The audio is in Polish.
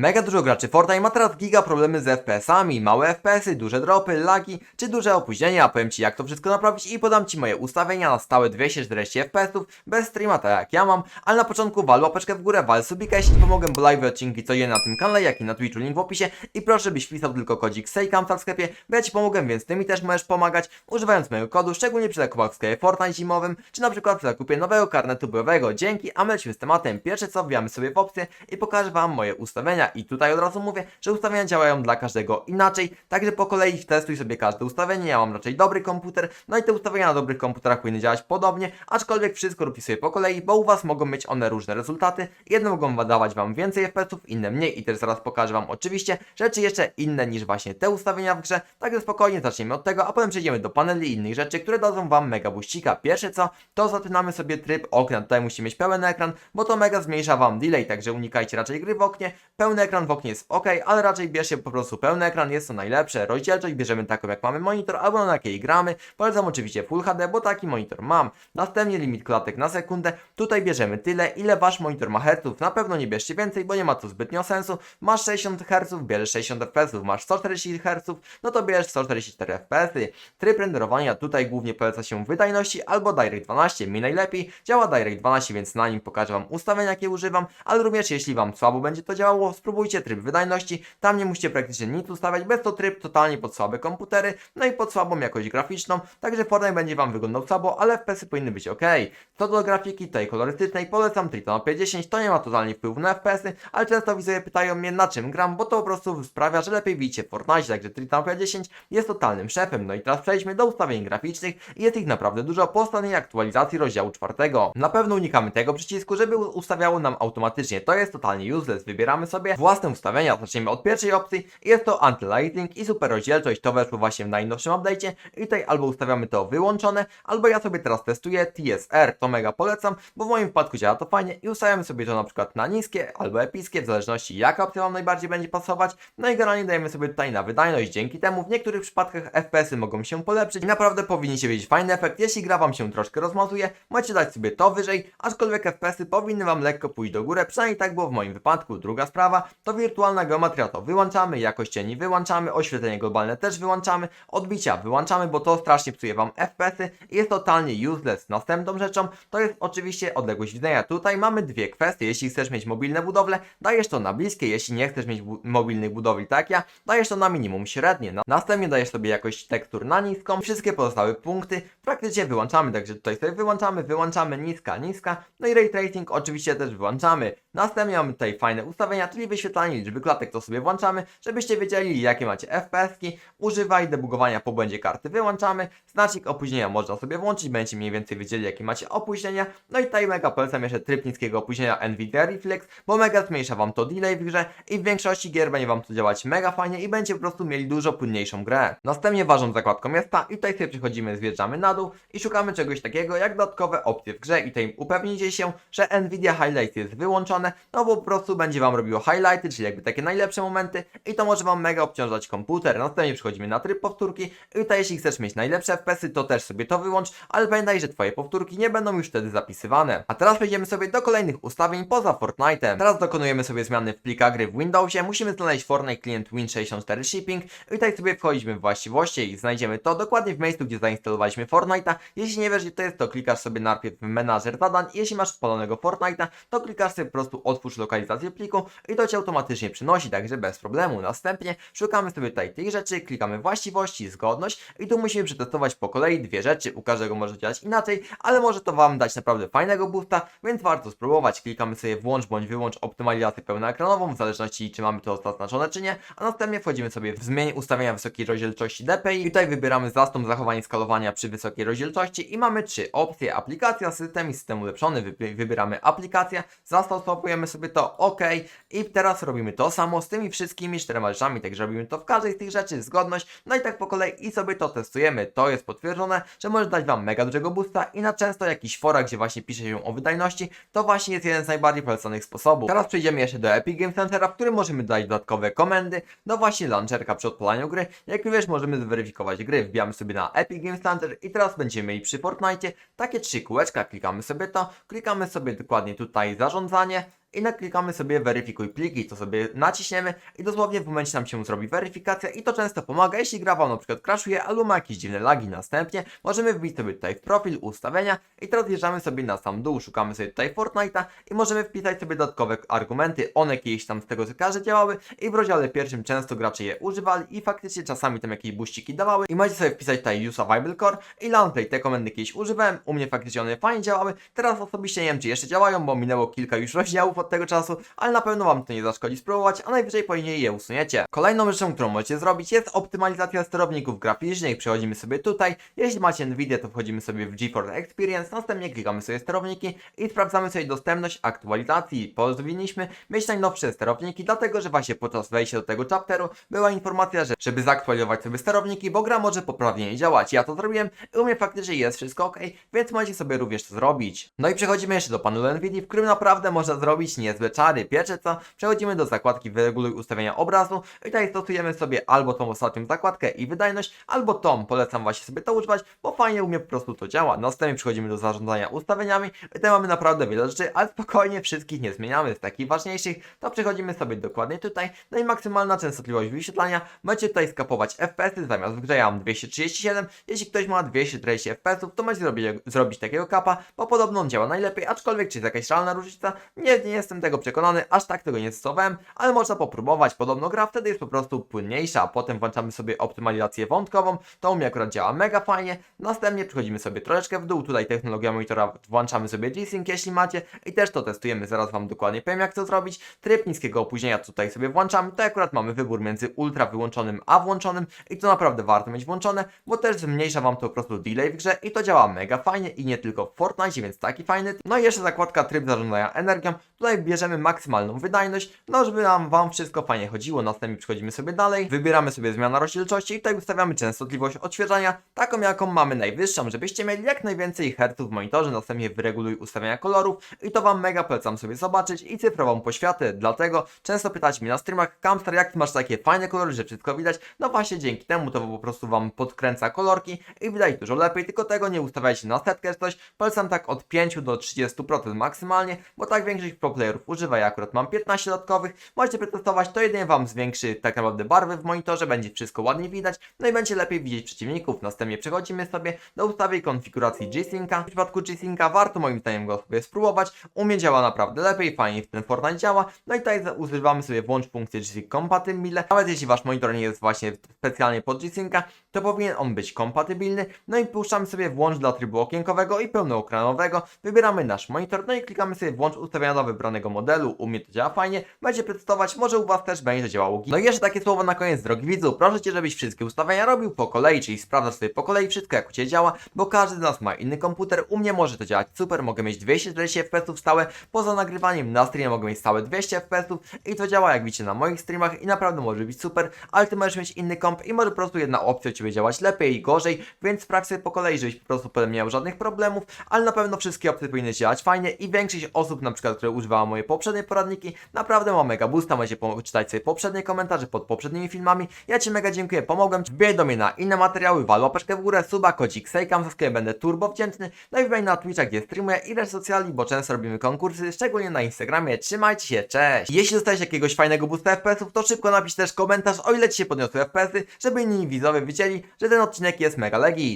Mega dużo graczy Fortnite ma teraz giga problemy z FPS-ami, małe FPS-y, duże dropy, lagi czy duże opóźnienia. Powiem Ci jak to wszystko naprawić i podam Ci moje ustawienia na stałe 240 FPS-ów bez streama tak jak ja mam, ale na początku wal łapeczkę w górę, wal subika, jeśli pomogę, bo live odcinki codziennie na tym kanale, jak i na Twitchu, link w opisie i proszę byś wpisał tylko kodzik SEJKAMSA w sklepie, bo ja Ci pomogę, więc Ty mi też możesz pomagać używając mojego kodu, szczególnie przy zakupach w sklepie Fortnite zimowym, czy na przykład przy zakupie nowego karnetu bojowego. Dzięki, a my lecimy z tematem. Pierwsze co, wbijamy sobie w opcję i pokażę Wam moje ustawienia i tutaj od razu mówię, że ustawienia działają dla każdego inaczej, także po kolei testuj sobie każde ustawienie, ja mam raczej dobry komputer, no i te ustawienia na dobrych komputerach powinny działać podobnie, aczkolwiek wszystko robi sobie po kolei, bo u Was mogą mieć one różne rezultaty, jedne mogą dawać Wam więcej FPS-ów, inne mniej i też zaraz pokażę Wam oczywiście rzeczy jeszcze inne niż właśnie te ustawienia w grze, także spokojnie zaczniemy od tego, a potem przejdziemy do paneli i innych rzeczy, które dadzą Wam mega buścika. Pierwsze co, to zaczynamy sobie tryb okna, tutaj musimy mieć pełen ekran, bo to mega zmniejsza Wam delay, także unikajcie raczej gry w oknie, pełny ekran w oknie jest ok, ale raczej bierzcie po prostu pełny ekran, jest to najlepsze, rozdzielczość bierzemy taką jak mamy monitor, albo na jakiej gramy, polecam oczywiście Full HD, bo taki monitor mam. Następnie limit klatek na sekundę, tutaj bierzemy tyle, ile Wasz monitor ma herców, na pewno nie bierzcie więcej, bo nie ma to zbytnio sensu, masz 60 Hz, bierzesz 60 FPS, masz 140 Hz, no to bierzesz 144 FPS. Tryb renderowania tutaj głównie poleca się wydajności albo Direct 12, mi najlepiej. Działa Direct 12, więc na nim pokażę Wam ustawienia, jakie używam, ale również jeśli Wam słabo będzie to działało, spróbujcie tryb wydajności, tam nie musicie praktycznie nic ustawiać, bez to tryb totalnie pod słabe komputery, no i pod słabą jakość graficzną, także Fortnite będzie Wam wyglądał słabo, ale FPS-y powinny być ok. Co do grafiki tutaj kolorystycznej, polecam Triton P10, to nie ma totalnie wpływu na FPS-y, ale często widzowie pytają mnie na czym gram, bo to po prostu sprawia, że lepiej widzicie Fortnite, także Triton P10 jest totalnym szefem. No i teraz przejdźmy do ustawień graficznych. I jest ich naprawdę dużo po ostatniej aktualizacji rozdziału czwartego. Na pewno unikamy tego przycisku, żeby ustawiało nam automatycznie, to jest totalnie useless, wybieramy sobie własne ustawienia, zaczniemy od pierwszej opcji, jest to anti-lighting i super rozdzielczość, to weszło właśnie w najnowszym update'cie. I tutaj albo ustawiamy to wyłączone, albo ja sobie teraz testuję TSR, to mega polecam, bo w moim wypadku działa to fajnie i ustawiamy sobie to na przykład na niskie albo epickie, w zależności jaka opcja Wam najbardziej będzie pasować, no i generalnie dajemy sobie tutaj na wydajność, dzięki temu w niektórych przypadkach FPS-y mogą się polepszyć i naprawdę powinniście mieć fajny efekt, jeśli gra Wam się troszkę rozmazuje, możecie dać sobie to wyżej, aczkolwiek FPS-y powinny Wam lekko pójść do góry, przynajmniej tak było w moim wypadku. Druga sprawa to wirtualna geometria, to wyłączamy, jakość cieni wyłączamy, oświetlenie globalne też wyłączamy, odbicia wyłączamy, bo to strasznie psuje Wam FPS-y i jest totalnie useless. Następną rzeczą to jest oczywiście odległość widzenia. Tutaj mamy dwie kwestie, jeśli chcesz mieć mobilne budowle, dajesz to na bliskie, jeśli nie chcesz mieć bu mobilnych budowli tak ja, dajesz to na minimum średnie. Na następnie dajesz sobie jakość tekstur na niską, wszystkie pozostałe punkty praktycznie wyłączamy, także tutaj sobie wyłączamy, wyłączamy niska, niska, no i ray tracing oczywiście też wyłączamy. Następnie mamy tutaj fajne ustawienia, czyli wyświetlanie liczby klatek, to sobie włączamy, żebyście wiedzieli jakie macie FPS-ki, używaj debugowania po błędzie karty, wyłączamy, znacznik opóźnienia można sobie włączyć, będziecie mniej więcej wiedzieli jakie macie opóźnienia, no i tutaj mega polecam jeszcze tryb niskiego opóźnienia Nvidia Reflex, bo mega zmniejsza Wam to delay w grze i w większości gier będzie Wam to działać mega fajnie i będzie po prostu mieli dużo płynniejszą grę. Następnie ważną zakładką jest ta i tutaj sobie przechodzimy, zjeżdżamy na dół i szukamy czegoś takiego jak dodatkowe opcje w grze i tutaj upewnijcie się, że Nvidia Highlights jest wyłączone, no bo po prostu będzie Wam robiło highlighty, czyli jakby takie najlepsze momenty i to może Wam mega obciążać komputer. Następnie przechodzimy na tryb powtórki i tutaj jeśli chcesz mieć najlepsze FPS-y, to też sobie to wyłącz, ale pamiętaj, że Twoje powtórki nie będą już wtedy zapisywane. A teraz przejdziemy sobie do kolejnych ustawień poza Fortnite'em. Teraz dokonujemy sobie zmiany w plikach gry w Windowsie, musimy znaleźć Fortnite Client Win64 Shipping i tutaj sobie wchodzimy w właściwości i znajdziemy to dokładnie w miejscu, gdzie zainstalowaliśmy Fortnite'a. Jeśli nie wiesz, gdzie to jest, to klikasz sobie najpierw w menażer zadań jeśli masz spalonego Fortnite'a, to klikasz sobie po prostu otwórz lokalizację pliku i to Cię automatycznie przynosi, także bez problemu. Następnie szukamy sobie tutaj tych rzeczy, klikamy właściwości, zgodność i tu musimy przetestować po kolei dwie rzeczy. U każdego może działać inaczej, ale może to Wam dać naprawdę fajnego boosta, więc warto spróbować. Klikamy sobie włącz bądź wyłącz optymalizację pełnoekranową, w zależności czy mamy to zaznaczone czy nie, a następnie wchodzimy sobie w zmień ustawienia wysokiej rozdzielczości DPI i tutaj wybieramy zastąp zachowanie skalowania przy wysokiej rozdzielczości i mamy trzy opcje. Aplikacja, system i system ulepszony. Wybi- Wybieramy aplikację, zastosowujemy sobie to OK i teraz robimy to samo z tymi wszystkimi czterema rzeczami, także robimy to w każdej z tych rzeczy, zgodność, no i tak po kolei i sobie to testujemy. To jest potwierdzone, że może dać Wam mega dużego boosta i na często jakiś fora, gdzie właśnie pisze się o wydajności, to właśnie jest jeden z najbardziej polecanych sposobów. Teraz przejdziemy jeszcze do Epic Game Centera, w którym możemy dać dodatkowe komendy, no właśnie launcherka przy odpalaniu gry. Jak wiesz, możemy zweryfikować gry, wbijamy sobie na Epic Game Center i teraz będziemy mieli przy Fortnite takie trzy kółeczka, klikamy sobie to, klikamy sobie dokładnie tutaj zarządzanie i naklikamy sobie weryfikuj pliki, to sobie naciśniemy i dosłownie w momencie nam się zrobi weryfikacja i to często pomaga, jeśli gra wam na przykład crashuje albo ma jakieś dziwne lagi. Następnie możemy wbić sobie tutaj w profil, ustawienia i teraz wjeżdżamy sobie na sam dół, szukamy sobie tutaj Fortnite'a i możemy wpisać sobie dodatkowe argumenty, one kiedyś tam z tego kojarzę działały i w rozdziale pierwszym często gracze je używali i faktycznie czasami tam jakieś buściki dawały. I możecie sobie wpisać tutaj use survival core i Launplay, te komendy kiedyś używałem, u mnie faktycznie one fajnie działały, teraz osobiście nie wiem czy jeszcze działają, bo minęło kilka już rozdziałów od tego czasu, ale na pewno wam to nie zaszkodzi spróbować, a najwyżej później je usuniecie. Kolejną rzeczą, którą możecie zrobić jest optymalizacja sterowników graficznych, przechodzimy sobie tutaj, jeśli macie Nvidia to wchodzimy sobie w GeForce Experience, następnie klikamy sobie sterowniki i sprawdzamy sobie dostępność aktualizacji. Powinniśmy mieć najnowsze sterowniki, dlatego że właśnie podczas wejścia do tego chapteru była informacja, że żeby zaktualizować sobie sterowniki, bo gra może poprawnie nie działać. Ja to zrobiłem i u mnie faktycznie jest wszystko ok, więc możecie sobie również to zrobić. No i przechodzimy jeszcze do panelu NVIDIA, w którym naprawdę można zrobić niezłe czary. Pierwsze co, przechodzimy do zakładki wyreguluj ustawienia obrazu i tutaj stosujemy sobie albo tą ostatnią zakładkę i wydajność, albo tą, polecam właśnie sobie to używać, bo fajnie u mnie po prostu to działa. Następnie przechodzimy do zarządzania ustawieniami i tutaj mamy naprawdę wiele rzeczy, ale spokojnie wszystkich nie zmieniamy. Z takich ważniejszych to przechodzimy sobie dokładnie tutaj, no i maksymalna częstotliwość wyświetlania, możecie tutaj skapować FPS-y, zamiast w grze ja mam 237, jeśli ktoś ma 240 FPS-ów, to możecie zrobić, zrobić takiego kapa, bo podobno on działa najlepiej, aczkolwiek czy jest jakaś realna różnica, nie, nie jestem tego przekonany, aż tak tego nie stosowałem, ale można popróbować, podobno gra wtedy jest po prostu płynniejsza, potem włączamy sobie optymalizację wątkową, to u mnie akurat działa mega fajnie, następnie przechodzimy sobie troszeczkę w dół, tutaj technologia monitora, włączamy sobie G-Sync jeśli macie i też to testujemy, zaraz Wam dokładnie powiem jak to zrobić, tryb niskiego opóźnienia tutaj sobie włączamy, to akurat mamy wybór między ultra wyłączonym a włączonym i to naprawdę warto mieć włączone, bo też zmniejsza Wam to po prostu delay w grze i to działa mega fajnie i nie tylko w Fortnite, więc taki fajny. No i jeszcze zakładka tryb zarządzania energią, tutaj bierzemy maksymalną wydajność, no żeby nam Wam wszystko fajnie chodziło, następnie przechodzimy sobie dalej, wybieramy sobie zmiana rozdzielczości i tutaj ustawiamy częstotliwość odświeżania, taką jaką mamy najwyższą, żebyście mieli jak najwięcej herców w monitorze, następnie wyreguluj ustawienia kolorów i to Wam mega polecam sobie zobaczyć i cyfrową poświatę, dlatego często pytacie mnie na streamach, Kamstar, jak ty masz takie fajne kolory, że wszystko widać, no właśnie dzięki temu to po prostu Wam podkręca kolorki i widać dużo lepiej, tylko tego nie ustawiajcie na setkę czy coś, polecam tak od 5 do 30% maksymalnie, bo tak większość pro playerów używa, ja akurat mam 15 dodatkowych, możecie przetestować, to jedynie Wam zwiększy tak naprawdę barwy w monitorze, będzie wszystko ładnie widać, no i będzie lepiej widzieć przeciwników, następnie przechodzimy sobie do ustawy i konfiguracji G-Synca, w przypadku G-Synca warto moim zdaniem go sobie spróbować, u mnie działa naprawdę lepiej, fajnie w ten Fortnite działa, no i tutaj używamy sobie włącz funkcję G-Sync Compatible, nawet jeśli Wasz monitor nie jest właśnie specjalnie pod G-Synca, to powinien on być kompatybilny, no i puszczamy sobie włącz dla trybu okienkowego i pełnoekranowego, wybieramy nasz monitor, no i klikamy sobie włącz ustawienia do wybranego modelu, u mnie to działa fajnie, będzie testować, może u Was też będzie działało. No i jeszcze takie słowo na koniec, drogi widzu, proszę Cię, żebyś wszystkie ustawienia robił po kolei, czyli sprawdzasz sobie po kolei wszystko jak u Ciebie działa, bo każdy z nas ma inny komputer, u mnie może to działać super, mogę mieć 240 FPS stałe, poza nagrywaniem na streamie mogę mieć stałe 200 FPS i to działa jak widzicie na moich streamach i naprawdę może być super, ale Ty możesz mieć inny komp i może po prostu jedna opcja u Ciebie działać lepiej i gorzej, więc sprawdź sobie po kolei, żebyś po prostu potem miał żadnych problemów, ale na pewno wszystkie opcje powinny działać fajnie i większość osób na przykład, które używała moje poprzednie poradniki, naprawdę ma mega boosta, możecie poczytać sobie poprzednie komentarze pod poprzednimi filmami, ja Ci mega dziękuję, pomogłem. Ci, wbijaj do mnie na inne materiały, wal łapeczkę w górę, suba, kodzik sejkam, za będę turbo wdzięczny, no i wbijaj na Twitcha, gdzie streamuję i resztę socjali, bo często robimy konkursy, szczególnie na Instagramie, trzymajcie się, cześć! Jeśli dostałeś jakiegoś fajnego boosta FPS-ów, to szybko napisz też komentarz, o ile Ci się podniosły FPS-y, żeby inni widzowie wiedzieli, że ten odcinek jest mega legit.